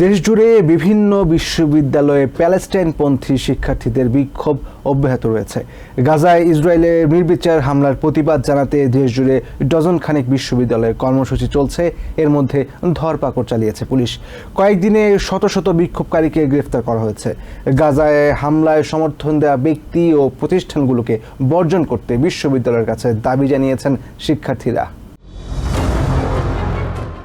দেশজুড়ে বিভিন্ন বিশ্ববিদ্যালয়ে প্যালেস্টাইনপন্থী শিক্ষার্থীদের বিক্ষোভ অব্যাহত রয়েছে। গাজায় ইসরায়েলের নির্বিচার হামলার প্রতিবাদ জানাতে দেশজুড়ে ডজন খানেক বিশ্ববিদ্যালয়ে কর্মসূচি চলছে। এর মধ্যে ধরপাকড় চালিয়েছে পুলিশ। কয়েকদিনে শত শত বিক্ষোভকারীকে গ্রেফতার করা হয়েছে। গাজায় হামলায় সমর্থন দেওয়া ব্যক্তি ও প্রতিষ্ঠানগুলোকে বর্জন করতে বিশ্ববিদ্যালয়ের কাছে দাবি জানিয়েছেন শিক্ষার্থীরা।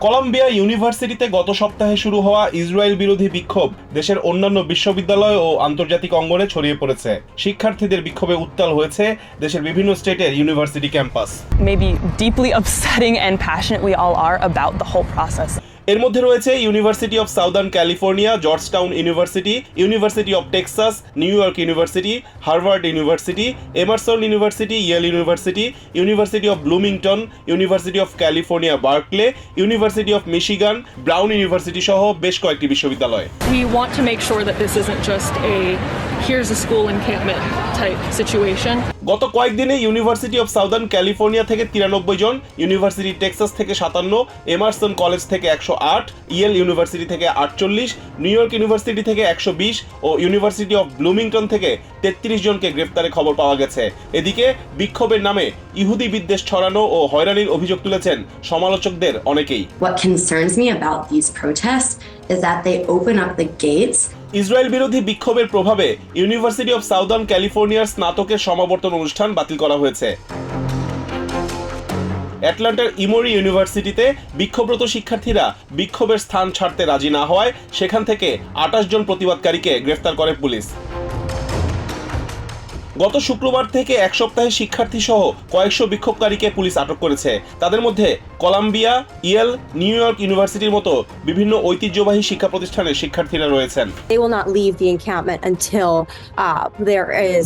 কলম্বিয়া ইউনিভার্সিটিতে গত সপ্তাহে শুরু হওয়া ইসরায়েল বিরোধী বিক্ষোভ দেশের অন্যান্য বিশ্ববিদ্যালয় ও আন্তর্জাতিক অঙ্গনে ছড়িয়ে পড়েছে শিক্ষার্থীদের বিক্ষোভে উত্তাল হয়েছে দেশের বিভিন্ন স্টেটের university campus maybe deeply upsetting and passionate we all are about the whole process. এর মধ্যে রয়েছে university of Southern California Georgetown university university of Texas New York university Harvard university Emerson university Yale university university of Bloomington university of California Berkeley university of Michigan Brown university সহ বেশ কয়েকটি বিশ্ববিদ্যালয় here's a school encampment type situation. গত কয়েকদিনে university of southern California থেকে তিরানব্বই জন university Texas থেকে সাতান্ন এমারসন কলেজ থেকে একশো আট ইয়েল ইউনিভার্সিটি থেকে আটচল্লিশ নিউ ইয়র্ক ইউনিভার্সিটি থেকে একশো বিশ ও ইউনিভার্সিটি অফ ব্লুমিংটন থেকে তেত্রিশ জনকে গ্রেফতারের খবর পাওয়া গেছে। এদিকে বিক্ষোভের নামে ইহুদি বিদ্বেষ ছড়ানো ও হয়রানির অভিযোগ তুলেছেন সমালোচকদের অনেকেই। What concerns me about these protests is that they open up the gates Israel বিরোধী বিক্ষোভের প্রভাবে ইউনিভার্সিটি অব সাউদার্ন ক্যালিফোর্নিয়ার স্নাতকের সমাবর্তন অনুষ্ঠান বাতিল করা হয়েছে। অ্যাটলান্টার ইমোরি ইউনিভার্সিটিতে বিক্ষোভরত শিক্ষার্থীরা বিক্ষোভের স্থান ছাড়তে রাজি না হওয়ায় সেখান থেকে আঠাশ জন প্রতিবাদকারীকে গ্রেফতার করে পুলিশ। গত শুক্রবার থেকে এক সপ্তাহে শিক্ষার্থী সহ কয়েকশো বিক্ষোভকারীকে পুলিশ আটক করেছে। তাদের মধ্যে কলাম্বিয়া ইয়েল নিউ ইয়র্ক ইউনিভার্সিটির মতো বিভিন্ন ঐতিহ্যবাহী শিক্ষা প্রতিষ্ঠানের শিক্ষার্থীরা রয়েছেন। They will not leave the encampment until uh, there is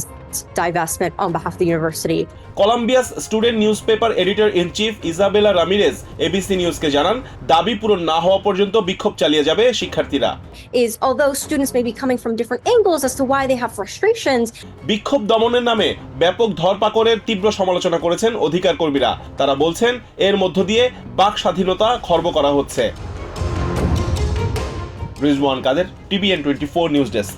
divestment on behalf of the university. Columbia's student news paper editor in chief Isabella Ramirez ABC নিউজকে জানান দাবি পূরণ না হওয়া পর্যন্ত বিক্ষোভ চালিয়ে যাবে শিক্ষার্থীরা। Is although students may be coming from different angles as to why they have frustrations, বিক্ষোভ দমনের নামে ব্যাপক ধরপাকড়ের তীব্র সমালোচনা করেছেন অধিকার কর্মীরা তারা বলছেন এর মধ্য দিয়ে বাক স্বাধীনতা খর্ব করা হচ্ছে। Rizwan Kader TVN twenty four news desk